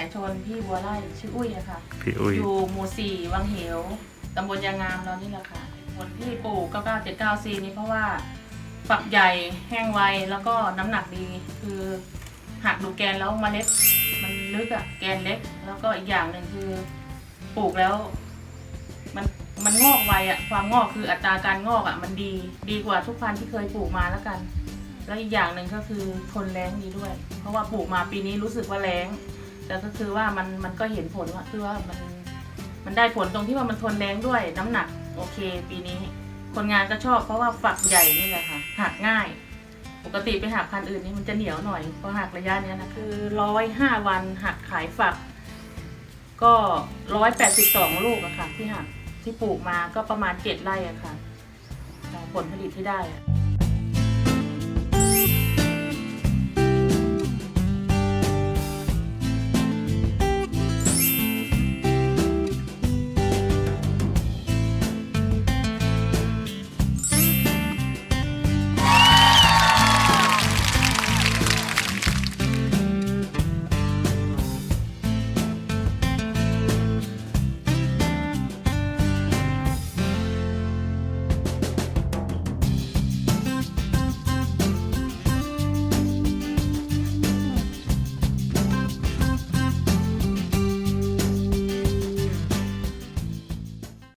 ายชนพี่บัวไร่ชื่ออุ้ยอะค่ะ พี่อุ้ย อยู่หมู่สี่วังเหวตำบลยางงามเรานี่แหละค่ะผลที่ปลูก9979 c นี้เพราะว่าฝักใหญ่แห้งไวแล้วก็น้ำหนักดี คือหักดูแกนแล้วเมล็ดมันลึกอะแกนเล็ก แล้วก็อีกอย่างหนึ่งคือปลูกแล้ว มันมันงอกไวอะความงอกคืออัตราการงอกอะมันดีดีกว่าทุกพันธุ์ที่เคยปลูกมาแล้วกัน แล้วอีกอย่างหนึ่งก็คือทนแรงดีด้วย เพราะว่าปลูกมาปีนี้รู้สึกว่าแรง แต่ก็คือว่ามันมันก็เห็นผลว่าคือว่ามันมันได้ผลตรงที่ว่ามันทนแรงด้วยน้ำหนักโอเค ปีนี้ คนงานก็ชอบเพราะว่าฝักใหญ่นี่แหละค่ะหักง่าย ปกติไปหักพันธุ์อื่นนี่มันจะเหนียวหน่อยพราะหักระยะเนี้ยนะคือร้อยห้าวันหักขายฝัก ก็ร้อยแปดสิบสองลูกอะค่ะ ที่หักที่ปลูกมาก็ประมาณเจ็ดไร่อะค่ะ ผลผลิตที่ได้อะ